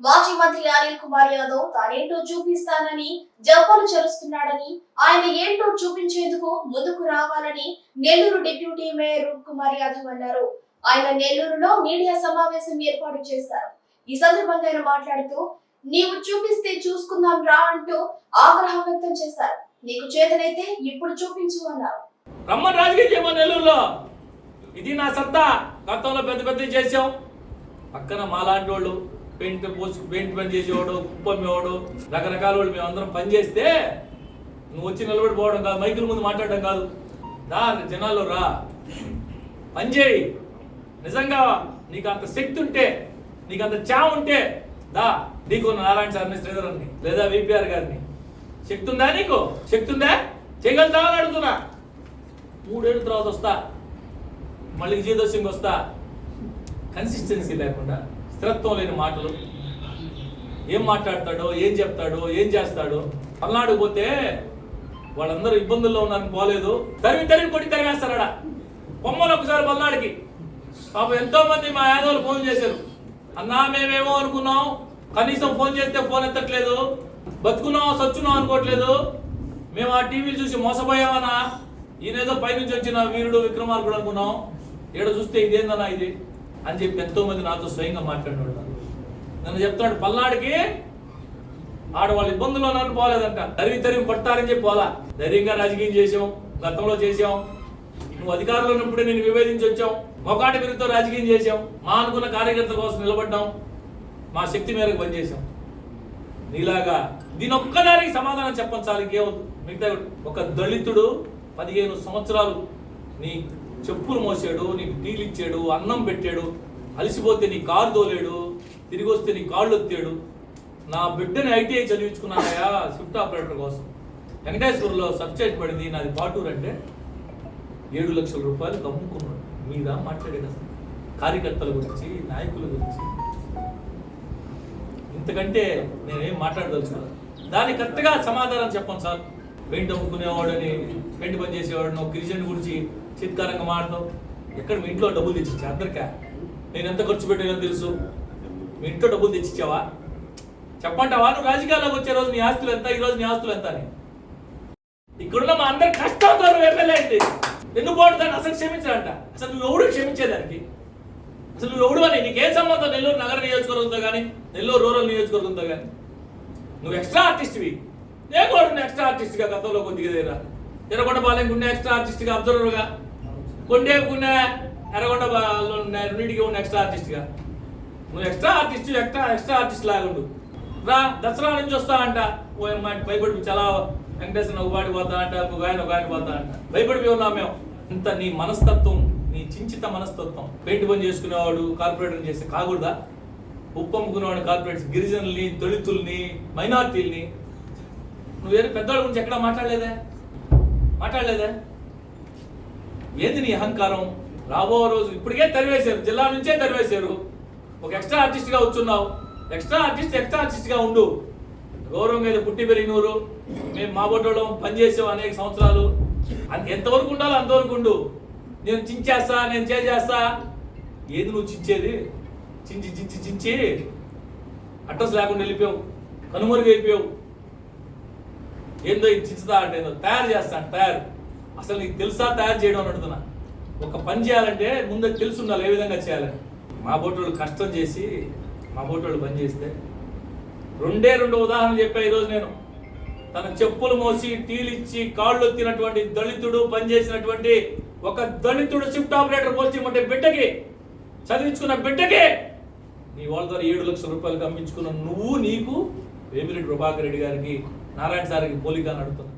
మాజీ మంత్రి అనిల్ కుమార్ యాదవ్ తానేంటో చూపిస్తానని జవ్వాలు చెరుస్తున్నాడని ఆయన ఏంటో చూపించేందుకు ముందుకు రావాలని నెల్లూరు డిప్యూటీ మేయర్ రూప్ కుమార్ యాదవ్ అన్నారు. ఆయన నెల్లూరులో మీడియా సమావేశం ఏర్పాటు చేశారు. ఈ సందర్భంగా ఆయన మాట్లాడుతూ నీవు చూపిస్తే చూసుకుందాం రా అంటూ ఆగ్రహం వ్యక్తం చేశారు. నీకు చేతనైతే ఇప్పుడు చూపించు అన్నారు. రమ్మని రాజకీయం నెల్లూరులో. ఇది నా సత్తా. గతంలో పెద్ద పెద్ద చేసాం పక్కన మాలాంటి వాళ్ళు పెయింట్ పోసి పెయింట్ పని చేసేవాడు కుప్పమ్మేవాడు రకరకాల వాళ్ళు మేమందరం పని చేస్తే నువ్వు వచ్చి నిలబడి పోవడం కాదు మైకుల ముందు మాట్లాడడం కాదు. రా జనాల్లో రా. పని చేయి. నిజంగా నీకు అంత శక్తి ఉంటే నీకు అంత చా ఉంటే దా నీకు నారాయణ సార్ని శ్రీధరన్ని లేదా విపిఆర్ గారిని. శక్తి ఉందా నీకు? శక్తి ఉందా? చేయగలుగుతావని అడుగుతున్నా. మూడేళ్ళ తర్వాత వస్తా. మళ్ళీ విజయదశమికి వస్తా. కన్సిస్టెన్సీ లేకుండా స్థిరత్వం లేని మాటలు. ఏం మాట్లాడతాడో ఏం చెప్తాడో ఏం చేస్తాడో. పల్నాడు పోతే వాళ్ళందరూ ఇబ్బందుల్లో ఉన్నారని పోలేదు. తరిమి తరిమి కొట్టి తరిమేస్తారడా బొమ్మలు ఒకసారి పల్నాడికి. పాపం ఎంతో మంది మా యాదవులు ఫోన్ చేశారు. అన్నా మేమేమో అనుకున్నాం. కనీసం ఫోన్ చేస్తే ఫోన్ ఎత్తట్లేదు. బతుకున్నాం సచ్చున్నాం అనుకోవట్లేదు. మేము ఆ టీవీలు చూసి మోసపోయామన్నా. ఈయనేదో పైనుంచి వచ్చిన వీరుడు విక్రమార్కుడు అనుకున్నాం. ఈడ చూస్తే ఇదేందన్నా ఇది? అని చెప్పి ఎంతో మంది నాతో స్వయంగా మాట్లాడినాడు నన్ను చెప్తాడు పల్నాడికి ఆడవాళ్ళు ఇబ్బందుల్లో నన్ను పోలేదంట. తరివి తరివి పట్టారని చెప్పి పోలా. ధైర్యంగా రాజకీయం చేసాం గతంలో చేసాం నువ్వు అధికారంలో ఉన్నప్పుడే నేను విభేదించి వచ్చాం. మొకాటి విరుద్ధ రాజకీయం చేసాం మా అనుకున్న కార్యకర్త కోసం నిలబడ్డాం. మా శక్తి మేరకు పనిచేసాం నీలాగా దీని ఒక్కదానికి సమాధానం చెప్పంచాలి ఇంకేమవుతుంది మిగతా ఒక దళితుడు పదిహేను సంవత్సరాలు నీ చెప్పులు మోసాడు నీకు టీలు ఇచ్చాడు అన్నం పెట్టాడు అలసిపోతే నీ కారు తోలేడు తిరిగి వస్తే నీ కాళ్ళు ఒత్తాడు. నా బిడ్డని ఐటీఐ చదివించుకున్నానయా షిఫ్ట్ ఆపరేటర్ కోసం. వెంకటేశ్వరంలో సబ్సైడ్ పడింది నాది పాటూరు అంటే ఏడు లక్షల రూపాయలు కమ్ముకున్నాడు. మీద మాట్లాడేది అసలు కార్యకర్తల గురించి నాయకుల గురించి. ఇంతకంటే నేనేం మాట్లాడదలుచుకోలేదు. దానికి కరెక్ట్గా సమాధానం చెప్పండి సార్. పెయింట్ అమ్ముకునేవాడని పెయింట్ పని చేసేవాడినో గిరిజన్ గురించి చిత్కారంగా మాడతాం ఎక్కడ మీ ఇంట్లో డబ్బులు తెచ్చిచ్చా అందరికా? నేను ఎంత ఖర్చు పెట్టానో తెలుసు. మీ ఇంట్లో డబ్బులు తెచ్చిచ్చావా? చెప్పంటావా? నువ్వు రాజకీయాల్లోకి వచ్చే రోజు నీ ఆస్తులు ఎంత ఈ రోజు నీ ఆస్తులు ఎంత అని. ఇక్కడున్న మా అందరి కష్టంతో ఎమ్మెల్యే అయింది. ఎందుకు పోటీ అసలు క్షమించాలంట అసలు నువ్వు ఎవడు క్షమించేదానికి? అసలు నువ్వు ఎవడు అని? నీకేం సంబంధం? నెల్లూరు నగర నియోజకవర్గంతో కానీ నెల్లూరు రూరల్ నియోజకవర్గంతో కానీ నువ్వు ఎక్స్ట్రా ఆర్టిస్ట్వి. నేను కూడా నెక్స్ట్ ఎక్స్ట్రా ఆర్టిస్ట్గా గతంలో కొద్దిగా దగ్గర ఎర్రగొండ బాలెంకున్న ఎక్స్ట్రా ఆర్టిస్ట్గా అబ్జర్వర్గా కొండేపుకున్న ఎర్రగొండ బాలో ఉన్న రెండింటికి ఉన్న ఎక్స్ట్రా ఆర్టిస్ట్గా నువ్వు extra artist extra extra artist లాగా ఉండు. రా దసరా నుంచి వస్తా అంట. ఓ అమ్మాయి భయపడి చాలా వెంకటేశ్వర ఒక పాటి పోతా అంట ఒక ఆయన ఒక ఆయన పోతా అంట. భయపడిపోయి ఉన్నాం మేము? ఇంత నీ మనస్తత్వం నీ చించిత మనస్తత్వం. పెయింట్ పని చేసుకునేవాడు కార్పొరేటర్ చేస్తే కాకూడదా? ఉప్పమ్ముకునేవాడు కార్పొరేట్స్ గిరిజనుల్ని దళితుల్ని మైనార్టీల్ని నువ్వు వేరే పెద్దవాళ్ళ గురించి ఎక్కడా మాట్లాడలేదే? మాట్లాడలేదా? ఏది నీ అహంకారం? రాబో రోజు ఇప్పటికే తరివేశారు. జిల్లా నుంచే తరివేశారు. ఒక ఎక్స్ట్రా ఆర్టిస్ట్గా వచ్చున్నావు ఎక్స్ట్రా ఆర్టిస్ట్ ఎక్స్ట్రా ఆర్టిస్ట్గా ఉండు. గౌరవం మీద పుట్టి పెరిగినూరు. మేము మా బొట్టడం పనిచేసాం అనేక సంవత్సరాలు. అది ఎంతవరకు ఉండాలో అంతవరకు ఉండు. నేను చించేస్తా నేను చేసేస్తా ఏది నువ్వు చించేది? చించి చించి చించి. అడ్రస్ లేకుండా వెళ్ళిపోయావు. కనుమరుగు అయిపోయావు ఏందో ఇది చించుతా అంటే ఏందో తయారు చేస్తాను తయారు. అసలు నీకు తెలుసా తయారు చేయడం అని అడుగుతున్నా. ఒక పని చేయాలంటే ముందే తెలుసు ఉండాలి ఏ విధంగా చేయాలని. మా బోటోళ్ళు కష్టం చేసి మా బోటోళ్ళు పని చేస్తే. రెండే రెండు ఉదాహరణలు చెప్పా ఈరోజు నేను. తన చెప్పులు మోసి టీలిచ్చి కాళ్ళు ఎత్తినటువంటి దళితుడు పనిచేసినటువంటి ఒక దళితుడు షిఫ్ట్ ఆపరేటర్ పోల్చిమంటే బిడ్డకి చదివించుకున్న బిడ్డకి నీ వాళ్ళ ద్వారా ఏడు లక్షల రూపాయలు పంపించుకున్న నువ్వు నీకు వేమిరెడ్డి ప్రభాకర్ రెడ్డి గారికి నారాయణ సార్కి పోలిక నడుపుతున్నా